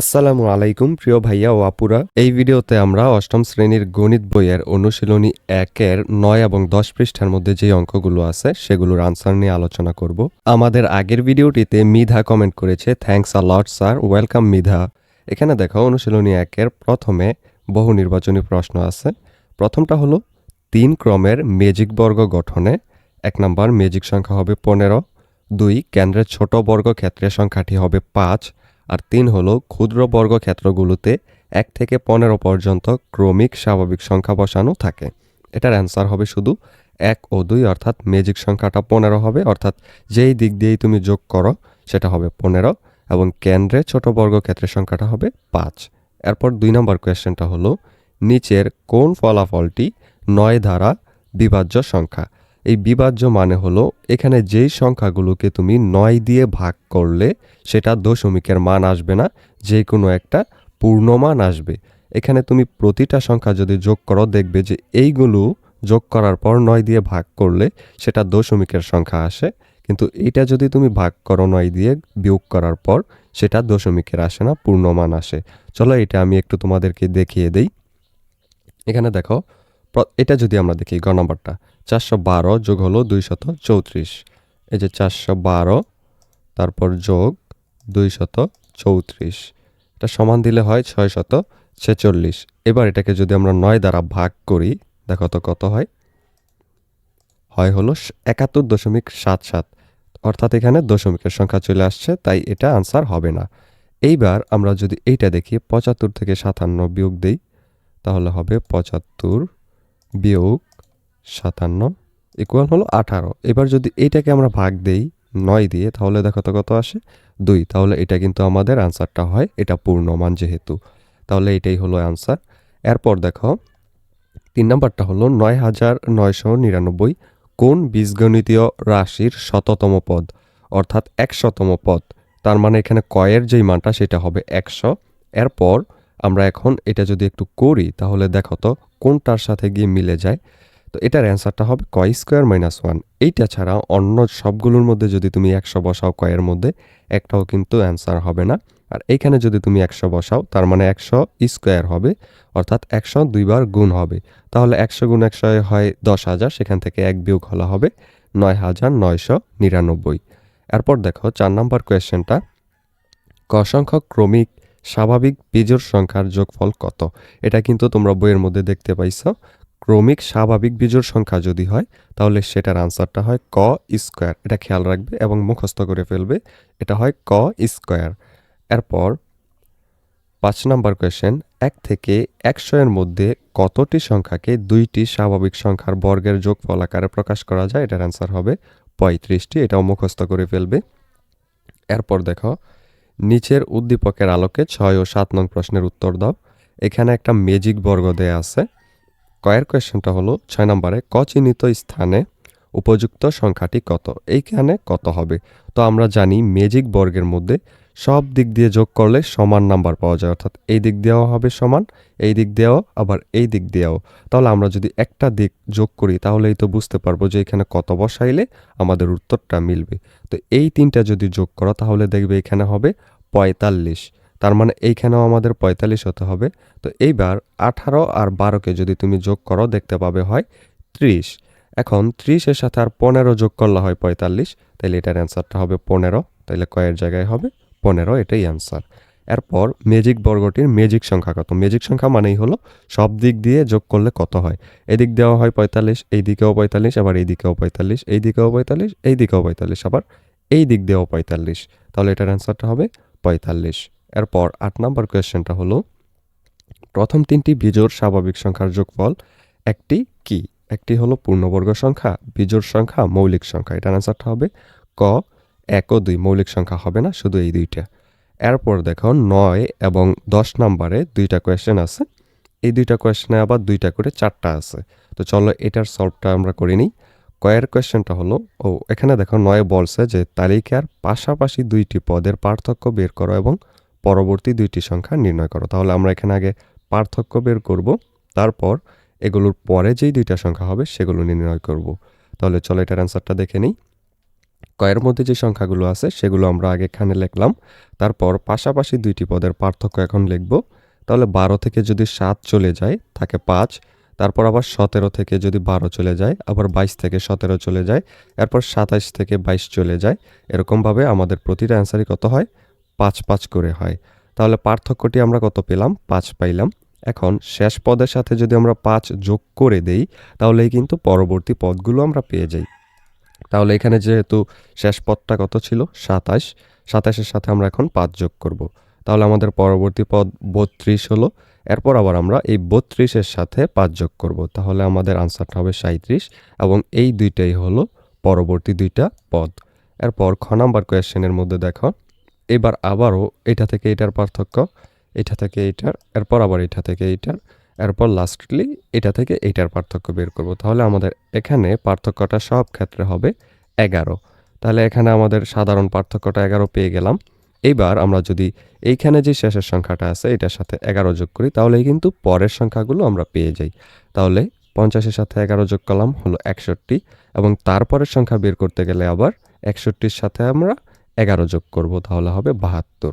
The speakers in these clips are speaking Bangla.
আসসালামু আলাইকুম, প্রিয় ভাইয়া ও আপুরা। এই ভিডিওতে আমরা অষ্টম শ্রেণির গণিত বইয়ের অনুশীলনী একের নয় এবং দশ পৃষ্ঠার মধ্যে যে অঙ্কগুলো আছে, সেগুলোর আনসার নিয়ে আলোচনা করব। আমাদের আগের ভিডিওটিতে মিধা কমেন্ট করেছে thanks a lot sir welcome Midha. এখানে দেখো, অনুশীলনী একের প্রথমে বহু নির্বাচনী প্রশ্ন আছে। প্রথমটা হলো, তিন ক্রমের মেজিক বর্গ গঠনে এক নম্বর মেজিক সংখ্যা হবে পনেরো, দুই কেন্দ্রের ছোট বর্গ ক্ষেত্রের সংখ্যাটি হবে পাঁচ আর তিন হলো ক্ষুদ্র বর্গ ক্ষেত্রগুলোতে এক থেকে পনেরো পর্যন্ত ক্রমিক স্বাভাবিক সংখ্যা বসানো থাকে। এটার অ্যান্সার হবে শুধু এক ও দুই, অর্থাৎ মেজিক সংখ্যাটা পনেরো হবে, অর্থাৎ যেই দিক দিয়েই তুমি যোগ করো সেটা হবে পনেরো এবং কেন্দ্রে ছোট বর্গ ক্ষেত্রের সংখ্যাটা হবে পাঁচ। এরপর দুই নম্বর কোয়েশ্চেনটা হলো, নিচের কোন ফলাফলটি নয় দ্বারা বিভাজ্য সংখ্যা? এই বিভাজ্য মানে হলো, এখানে যেই সংখ্যাগুলোকে তুমি নয় দিয়ে ভাগ করলে, সেটা দশমিকের মান আসবে না যে কোনো একটা পূর্ণমান আসবে। এখানে তুমি প্রতিটা সংখ্যা যদি যোগ করো, দেখবে যে এইগুলো যোগ করার পর নয় দিয়ে ভাগ করলে সেটা দশমিকের সংখ্যা আসে, কিন্তু এটা যদি তুমি ভাগ করো নয় দিয়ে বিয়োগ করার পর, সেটা দশমিকের আসে না, পূর্ণমান আসে। চলো এটা আমি একটু তোমাদেরকে দেখিয়ে দেই। এখানে দেখো এটা যদি আমরা দেখি গ নম্বরটা, চারশো বারো যোগ হলো দুইশত চৌত্রিশ। এই যে চারশো বারো, তারপর যোগ দুইশত চৌত্রিশ। এটা সমান দিলে হয় ছয় শত ছেচল্লিশ। এবার এটাকে যদি আমরা নয় দ্বারা ভাগ করি, দেখো তো কত হয়? হয় হলো একাত্তর দশমিক সাত সাত। অর্থাৎ এখানে দশমিকের সংখ্যা চলে আসছে, তাই এটা আনসার হবে না। এইবার আমরা যদি এইটা দেখি, পঁচাত্তর থেকে সাতান্ন বিয়োগ দিই, তাহলে হবে পঁচাত্তর বিয়োগ সাতান্ন ইকুয়াল হলো আঠারো। এবার যদি এইটাকে আমরা ভাগ দেই নয় দিয়ে, তাহলে দেখো তো কত আসে? দুই। তাহলে এটা কিন্তু আমাদের আনসারটা হয়, এটা পূর্ণমান যেহেতু। তাহলে এটাই হলো আনসার এরপর দেখো, তিন নম্বরটা হলো নয় হাজার নয়শো নিরানব্বই কোন বীজগণিতীয় রাশির শততম পদ? অর্থাৎ একশতম পদ। তার মানে এখানে কয়ের যেই মানটা, সেটা হবে একশো। এরপর আমরা এখন এটা যদি একটু করি, তাহলে দেখো তো কোনটার সাথে গিয়ে মিলে যায়? তো এটার অ্যান্সারটা হবে কয় স্কোয়ার মাইনাস ওয়ান। এইটা ছাড়া অন্য সবগুলোর মধ্যে যদি তুমি একশো বসাও কয়ের মধ্যে, একটাও কিন্তু অ্যান্সার হবে না। আর এইখানে যদি তুমি একশো বসাও, তার মানে একশো স্কোয়ার হবে, অর্থাৎ একশো দুইবার গুণ হবে। তাহলে একশো গুণ একশো হয় দশ হাজার, সেখান থেকে এক বিয়োগ হলা হবে নয় হাজার নয়শো নিরানব্বই। এরপর দেখো চার নম্বর কোয়েশ্চেনটা, ক সংখ্যক ক্রমিক স্বাভাবিক বীজোড় সংখ্যার যোগফল কত? এটা কিন্তু তোমরা বইয়ের মধ্যে দেখতে পাইছো। ক্রমিক স্বাভাবিক বীজোড় সংখ্যা যদি হয়, তাহলে সেটার আনসারটা হয় ক স্কোয়ার। এটা খেয়াল রাখবে এবং মুখস্থ করে ফেলবে। এটা হয় ক স্কোয়ার। এরপর পাঁচ নম্বর কোয়েশ্চেন এক থেকে একশো এর মধ্যে কতটি সংখ্যাকে দুইটি স্বাভাবিক সংখ্যার বর্গের যোগফল আকারে প্রকাশ করা যায়? এটার অ্যান্সার হবে পঁয়ত্রিশটি। এটাও মুখস্থ করে ফেলবে। এরপর দেখো নিচের উদ্দীপকের আলোকে ছয় ও সাত নং প্রশ্নের উত্তর দাও। এখানে একটা মেজিক বর্গ দেয়া আছে। কয়ের কোয়েশ্চেনটা হলো, ছয় নম্বরে ক চিহ্নিত স্থানে উপযুক্ত সংখ্যাটি কত? এইখানে কত হবে? তো আমরা জানি মেজিক বর্গের মধ্যে সব দিক দিয়ে যোগ করলে সমান নাম্বার পাওয়া যায়। অর্থাৎ এই দিক দিয়েও হবে সমান, এই দিক দিয়েও আবার এই দিক দিয়েও। তাহলে আমরা যদি একটা দিক যোগ করি, তাহলেই তো বুঝতে পারব যে এখানে কত বসাইলে আমাদের উত্তরটা মিলবে। তো এই তিনটা যদি যোগ করো, তাহলে দেখবে এখানে হবে পঁয়তাল্লিশ। তার মানে এইখানেও আমাদের পঁয়তাল্লিশ হতে হবে। তো এইবার আঠারো আর বারোকে যদি তুমি যোগ করো, দেখতে পাবে হয় ত্রিশ। এখন ত্রিশের সাথে আর পনেরো যোগ করলে হয় পঁয়তাল্লিশ। তাহলে এটার অ্যান্সারটা হবে পনেরো। তাহলে কয়ের জায়গায় হবে পনেরো, এটাই অ্যান্সার এরপর মেজিক বর্গটির মেজিক সংখ্যা কত? মেজিক সংখ্যা মানেই হলো সব দিক দিয়ে যোগ করলে কত হয়? এদিক দেওয়া হয় পঁয়তাল্লিশ, এই দিকেও পঁয়তাল্লিশ, আবার এই দিকেও পঁয়তাল্লিশ, এই দিকেও পঁয়তাল্লিশ, এই দিকেও পঁয়তাল্লিশ, আবার এই দিক দিয়েও পঁয়তাল্লিশ। তাহলে এটার অ্যান্সারটা হবে পঁয়তাল্লিশ। এরপর আট নম্বর কোয়েশ্চেনটা হলো, প্রথম তিনটি বিজোড় স্বাভাবিক সংখ্যার যোগফল একটি কি? একটি হলো পূর্ণবর্গ সংখ্যা, বিজোড় সংখ্যা, মৌলিক সংখ্যা। এটার অ্যান্সারটা হবে ক। এক ও দুই মৌলিক সংখ্যা হবে না, শুধু এই দুইটা। এরপর দেখো নয় এবং দশ নম্বরে দুইটা কোয়েশ্চেন আছে। এই দুইটা কোয়েশ্চেনে আবার দুইটা করে চারটা আছে। তো চলো এটার সলভটা আমরা করে নিই। কয়ের কোয়েশ্চেনটা হলো, ও, এখানে দেখো নয় বলছে যে তালিকার পাশাপাশি দুইটি পদের পার্থক্য বের করো এবং পরবর্তী দুইটি সংখ্যা নির্ণয় করো। তাহলে আমরা এখানে আগে পার্থক্য বের করব, তারপর এগুলোর পরে যেই দুইটা সংখ্যা হবে সেগুলো নির্ণয় করব। তাহলে চলো এটার অ্যান্সারটা দেখে নিই। কয়ের মধ্যে যে সংখ্যাগুলো আছে, সেগুলো আমরা আগে এখানে লিখলাম। তারপর পাশাপাশি দুইটি পদের পার্থক্য এখন লিখব। তাহলে বারো থেকে যদি সাত চলে যায়, থাকে পাঁচ। তারপর আবার সতেরো থেকে যদি বারো চলে যায়, আবার বাইশ থেকে সতেরো চলে যায়। এরপর সাতাইশ থেকে বাইশ চলে যায়। এরকমভাবে আমাদের প্রতিটা অ্যান্সারই কত হয়? পাঁচ পাঁচ করে হয়। তাহলে পার্থক্যটি আমরা কত পেলাম? পাঁচ পাইলাম। এখন শেষ পদের সাথে যদি আমরা পাঁচ যোগ করে দেই, তাহলেই কিন্তু পরবর্তী পদগুলো আমরা পেয়ে যাই। তাহলে এখানে যেহেতু শেষ পদটা কত ছিল? সাতাশ। সাতাশের সাথে আমরা এখন পাঁচ যোগ করব। তাহলে আমাদের পরবর্তী পদ বত্রিশ হলো। এরপর আবার আমরা এই বত্রিশের সাথে পাঁচ যোগ করব। তাহলে আমাদের আনসারটা হবে সাঁত্রিশ এবং এই দুইটাই হলো পরবর্তী দুইটা পদ। এরপর খ নাম্বার কোয়েশ্চেনের মধ্যে দেখো। এবার আবারও এটা থেকে এটার পার্থক্য, এটা থেকে এইটার এরপর আবার এটা থেকে এইটার এরপর লাস্টলি এটা থেকে এইটার পার্থক্য বের করব। তাহলে আমাদের এখানে পার্থক্যটা সব ক্ষেত্রে হবে এগারো। তাহলে এখানে আমাদের সাধারণ পার্থক্যটা এগারো পেয়ে গেলাম। এইবার আমরা যদি এইখানে যে শেষের সংখ্যাটা আছে, এটার সাথে এগারো যোগ করি তাহলে কিন্তু পরের সংখ্যাগুলো আমরা পেয়ে যাই। তাহলে পঞ্চাশের সাথে এগারো যোগ করলাম, হলো একষট্টি। এবং তারপরের সংখ্যা বের করতে গেলে আবার একষট্টির সাথে আমরা এগারো যোগ করব, তাহলে হবে বাহাত্তর।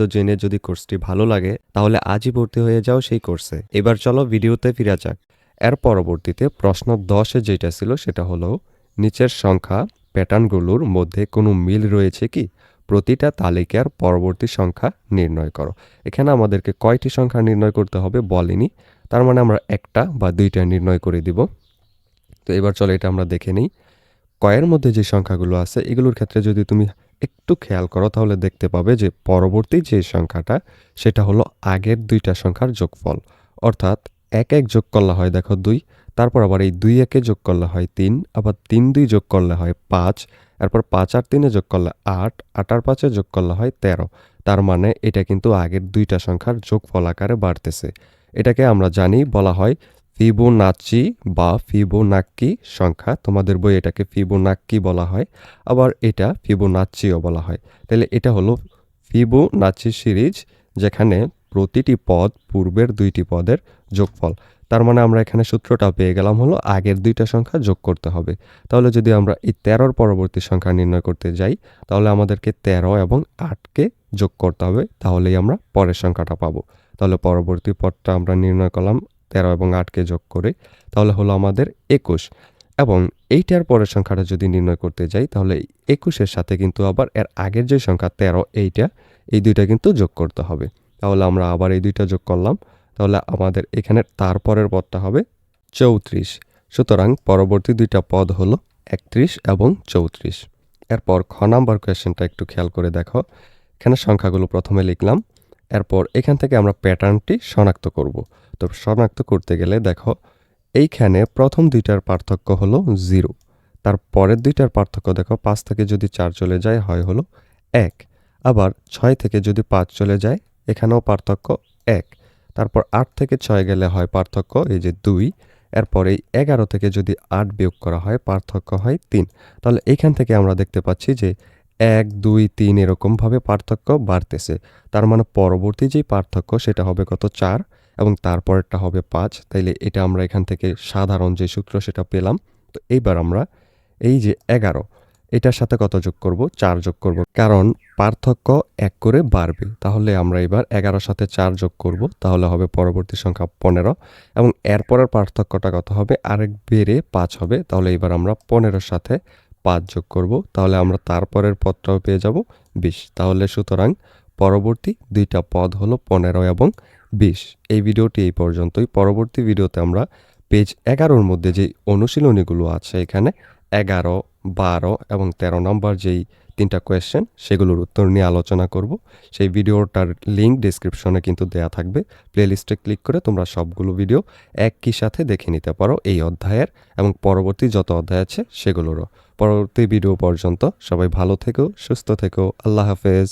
জেনে যদি কোর্সটি ভালো লাগে, তাহলে আজই ভর্তি হয়ে যাও সেই কোর্সে। এবার চলো ভিডিওতে ফিরা যাক। এর পরবর্তীতে প্রশ্ন দশে যেটা ছিল সেটা হলো, নিচের সংখ্যা প্যাটার্নগুলোর মধ্যে কোনো মিল রয়েছে কি? প্রতিটা তালিকার পরবর্তী সংখ্যা নির্ণয় করো। এখানে আমাদেরকে কয়টি সংখ্যা নির্ণয় করতে হবে বলেনি। তার মানে আমরা একটা বা দুইটা নির্ণয় করে দিব। তো এবার চলো এটা আমরা দেখে নিই। কয়ের মধ্যে যে সংখ্যাগুলো আছে, এগুলোর ক্ষেত্রে যদি তুমি একটু খেয়াল করো, তাহলে দেখতে পাবে যে পরবর্তী যে সংখ্যাটা, সেটা হলো আগের দুইটা সংখ্যার যোগফল। অর্থাৎ এক এক যোগ করলে হয় দেখো দুই, তারপর আবার এই দুই একে যোগ করলে হয় তিন, আবার তিন দুই যোগ করলে হয় পাঁচ, এরপর পাঁচ আর তিনে যোগ করলে আট আট আর পাঁচে যোগ করলে হয় তেরো। তার মানে এটা কিন্তু আগের দুইটা সংখ্যার যোগফল আকারে বাড়তেছে। এটাকে আমরা জানি, বলা হয় ফিবোনাচি বা ফিবোনাক্কি সংখ্যা, তোমাদের বই এটাকে ফিবোনাক্কি বলা হয়, আবার এটা ফিবোনাচিও বলা হয়। তাহলে এটা হলো ফিবোনাচি সিরিজ, যেখানে প্রতিটি পদ পূর্বের দুইটি পদের যোগফল। তার মানে আমরা এখানে সূত্রটা পেয়ে গেলাম হলো আগের দুইটা সংখ্যা যোগ করতে হবে। তাহলে যদি আমরা এই তেরোর পরবর্তী সংখ্যা নির্ণয় করতে যাই, তাহলে আমাদেরকে তেরো এবং আটকে যোগ করতে হবে, তাহলেই আমরা পরের সংখ্যাটা পাবো। তাহলে পরবর্তী পদটা আমরা নির্ণয় করলাম তেরো এবং আটকে যোগ করে, তাহলে হলো আমাদের একুশ। এবং এইটার পরের সংখ্যাটা যদি নির্ণয় করতে যাই, তাহলে একুশের সাথে কিন্তু আবার এর আগের যে সংখ্যা তেরো, এইটা, এই দুইটা কিন্তু যোগ করতে হবে। তাহলে আমরা আবার এই দুইটা যোগ করলাম। তাহলে আমাদের এখানে তারপরের পদটা হবে চৌত্রিশ। সুতরাং পরবর্তী দুইটা পদ হলো একত্রিশ এবং চৌত্রিশ। এরপর খ নাম্বার কোয়েশ্চেনটা একটু খেয়াল করে দেখো। এখানে সংখ্যাগুলো প্রথমে লিখলাম। এরপর এখান থেকে আমরা প্যাটার্নটি শনাক্ত করব। তো শনাক্ত করতে গেলে দেখো, এইখানে প্রথম দুইটার পার্থক্য হলো জিরো তার পরের দুইটার পার্থক্য দেখো, পাঁচ থেকে যদি চার চলে যায় হয় হলো এক। আবার ছয় থেকে যদি পাঁচ চলে যায়, এখানেও পার্থক্য এক। তারপর আট থেকে ছয় গেলে হয় পার্থক্য এই যে দুই। এরপর এই এগারো থেকে যদি আট বিয়োগ করা হয়, পার্থক্য হয় তিন। তাহলে এখান থেকে আমরা দেখতে পাচ্ছি যে এক, দুই, তিন এরকমভাবে পার্থক্য বাড়তেছে। তার মানে পরবর্তী যেই পার্থক্য, সেটা হবে কত চার। এবং তারপরেরটা হবে পাঁচ। তাইলে এটা আমরা এখান থেকে সাধারণ যে সূত্র সেটা পেলাম। তো এইবার আমরা এই যে এগারো, এটার সাথে কত যোগ করব? চার যোগ করব। কারণ পার্থক্য এক করে বাড়বে। তাহলে আমরা এবার এগারোর সাথে চার যোগ করব। তাহলে হবে পরবর্তী সংখ্যা পনেরো। এবং এরপরের পার্থক্যটা কত হবে? আরেক বেড়ে পাঁচ হবে। তাহলে এবার আমরা পনেরোর সাথে পাঁচ যোগ করব। তাহলে আমরা তারপরের পদটাও পেয়ে যাব বিশ। তাহলে সুতরাং পরবর্তী দুইটা পদ হলো পনেরো এবং বিশ, এই ভিডিওটি এই পর্যন্তই। পরবর্তী ভিডিওতে আমরা পেজ এগারোর মধ্যে যে অনুশীলনীগুলো আছে এখানে, এগারো, বারো এবং তেরো নম্বর যেই তিনটা কোয়েশ্চেন সেগুলোর উত্তর নিয়ে আলোচনা করব। সেই ভিডিওটার লিঙ্ক ডিসক্রিপশনে কিন্তু দেয়া থাকবে। প্লেলিস্টে ক্লিক করে তোমরা সবগুলো ভিডিও একই সাথে দেখে নিতে পারো এই অধ্যায়ের এবং পরবর্তী যত অধ্যায় আছে সেগুলোরও। পরবর্তী ভিডিও পর্যন্ত সবাই ভালো থেকো, সুস্থ থেকো, আল্লাহ হাফেজ।